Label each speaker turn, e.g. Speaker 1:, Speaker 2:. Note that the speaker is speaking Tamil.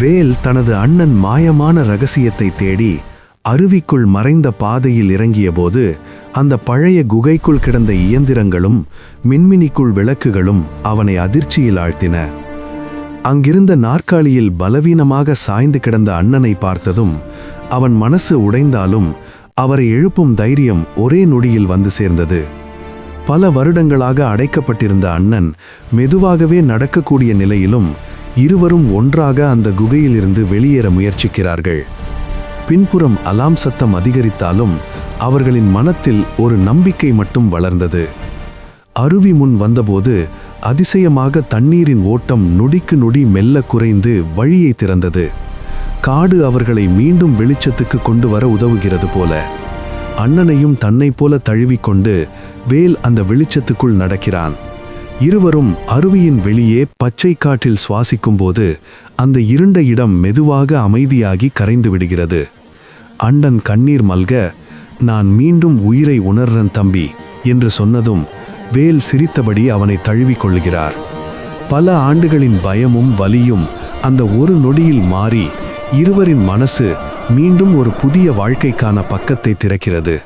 Speaker 1: வேல் தனது அண்ணன் மாயமான ரகசியத்தை தேடி அருவிக்குள் மறைந்த பாதையில் இறங்கியபோது அந்த பழைய குகைக்குள் கிடந்த இயந்திரங்களும் மின்மினிக்குள் விளக்குகளும் அவனை அதிர்ச்சியில் ஆழ்த்தின. அங்கிருந்த நாற்காலியில் பலவீனமாக சாய்ந்து கிடந்த அண்ணனை பார்த்ததும் அவன் மனசு உடைந்தாலும் அவரை எழுப்பும் தைரியம் ஒரே நொடியில் வந்து சேர்ந்தது. பல வருடங்களாக அடைக்கப்பட்டிருந்த அண்ணன் மெதுவாகவே நடக்கக்கூடிய நிலையிலும் இருவரும் ஒன்றாக அந்த குகையிலிருந்து வெளியேற முயற்சிக்கிறார்கள். பின்புறம் அலாம் சத்தம் அதிகரித்தாலும் அவர்களின் மனத்தில் ஒரு நம்பிக்கை மட்டும் வளர்ந்தது. அருவி முன் வந்தபோது அதிசயமாக தண்ணீரின் ஓட்டம் நொடிக்கு நொடி மெல்ல குறைந்து வழியை திறந்தது. காடு அவர்களை மீண்டும் வெளிச்சத்துக்கு கொண்டு வர உதவுகிறது போல. அண்ணனையும் தன்னைப் போல தழுவிக்கொண்டு வேல் அந்த வெளிச்சத்துக்குள் நடக்கிறான். இருவரும் அருவியின் வெளியே பச்சை காட்டில் சுவாசிக்கும்போது அந்த இருண்ட இடம் மெதுவாக அமைதியாகி கரைந்து விடுகிறது. அண்டன் கண்ணீர் மல்க நான் மீண்டும் உயிரை உணர்றன் தம்பி என்று சொன்னதும் வேல் சிரித்தபடி அவனை தழுவிக் கொள்கிறார். பல ஆண்டுகளின் பயமும் வலியும் அந்த ஒரு நொடியில் மாறி இருவரின் மனசு மீண்டும் ஒரு புதிய வாழ்க்கைக்கான பக்கத்தை திறக்கிறது.